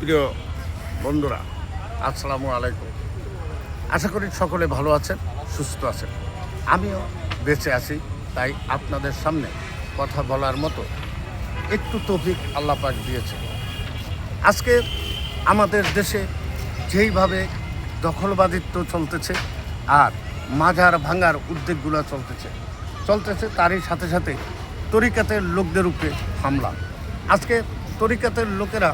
প্রিয় বন্ধুরা, আসসালামু আলাইকুম। আশা করি সকলে ভালো আছেন, সুস্থ আছেন। আমিও বেঁচে আছি, তাই আপনাদের সামনে কথা বলার মতো একটু তফিক আল্লাহ পাক দিয়েছে। আজকে আমাদের দেশে যেইভাবে দখলবাদিত্ব চলতেছে আর মাজার ভাঙার উদ্যোগগুলো চলতেছে চলতেছে তারই সাথে সাথে তরিকাতের লোকদের উপরে হামলা। আজকে তরিকাতের লোকেরা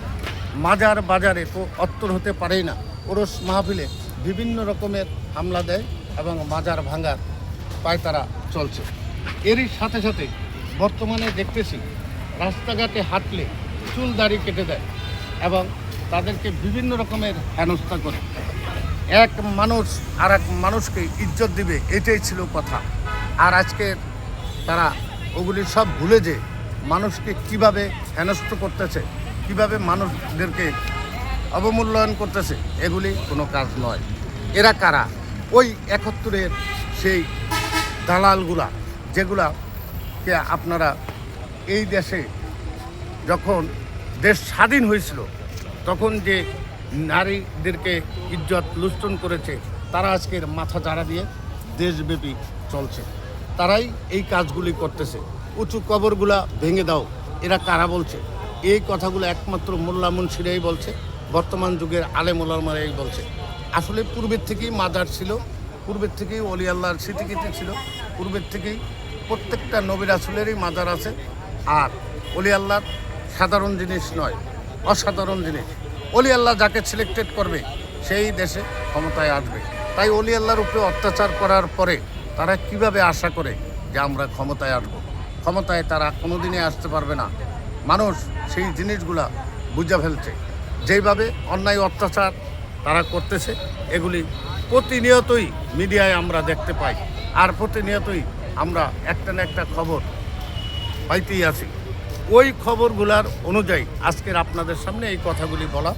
মাজার বাজারে তো অত্তর হতে পারেই না। ওরস মাহফিলে বিভিন্ন রকমের হামলা দেয় এবং মাজার ভাঙার পায়তারা চলছে। এরই সাথে সাথে বর্তমানে দেখতেছি, রাস্তাঘাটে হাঁটলে চুল দাড়ি কেটে দেয় এবং তাদেরকে বিভিন্ন রকমের হেনস্থা করে। এক মানুষ আর এক মানুষকে ইজ্জত দিবে, এটাই ছিল কথা। আর আজকে তারা ওগুলি সব ভুলে যে মানুষকে কীভাবে হেনস্থ করতেছে কীভাবে মানুষদেরকে অবমূল্যায়ন করতেছে, এগুলি কোনো কাজ নয়। এরা কারা? ওই একাত্তরের সেই দালালগুলা, যেগুলাকে আপনারা এই দেশে যখন দেশ স্বাধীন হয়েছিল, তখন যে নারীদেরকে ইজ্জত লুষ্টন করেছে, তারা আজকের মাথা চাড়া দিয়ে দেশব্যাপী চলছে। তারাই এই কাজগুলি করতেছে। উঁচু কবরগুলা ভেঙে দাও, এরা কারা বলছে? এই কথাগুলো একমাত্র মোল্লা মুন্সিরাই বলছে। বর্তমান যুগের আলেম ওলামারাই বলছে। আসলে পূর্বের থেকেই মাদার ছিল, পূর্বের থেকেই অলি আল্লাহর স্মৃতিকীর্তি ছিল, পূর্বের থেকেই প্রত্যেকটা নবীর আসলেরই মাদার আছে। আর অলি আল্লাহর সাধারণ জিনিস নয়, অসাধারণ জিনিস। অলি আল্লাহ যাকে সিলেক্টেড করবে, সেই দেশে ক্ষমতায় আসবে। তাই অলি আল্লাহর উপরে অত্যাচার করার পরে তারা কীভাবে আশা করে যে আমরা ক্ষমতায় আসব? ক্ষমতায় তারা কোনোদিনই আসতে পারবে না। মানুষ সেই জিনিসগুলা বুঝে ফেলছে। যেইভাবে অন্যায় অত্যাচার তারা করতেছে, এগুলি প্রতিনিয়তই মিডিয়ায় আমরা দেখতে পাই। আর প্রতিনিয়তই আমরা একটা না একটা খবর পাইতেই আছি। ওই খবরগুলার অনুযায়ী আজকের আপনাদের সামনে এই কথাগুলি বলা।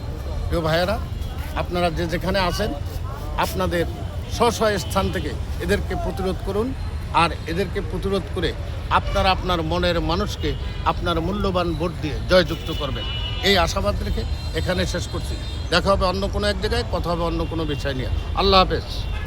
প্রিয় ভাইয়েরা, আপনারা যে যেখানে আছেন, আপনাদের স্ব স্থান থেকে এদেরকে প্রতিরোধ করুন। আর এদেরকে প্রতিরোধ করে আপনারা আপনার মনের মানুষকে আপনার মূল্যবান ভোট দিয়ে জয়যুক্ত করবেন। এই আশাবাদ রেখে এখানে শেষ করছি। দেখা হবে অন্য কোনো এক জায়গায়, কথা হবে অন্য কোনো বিষয় নিয়ে। আল্লাহ হাফেজ।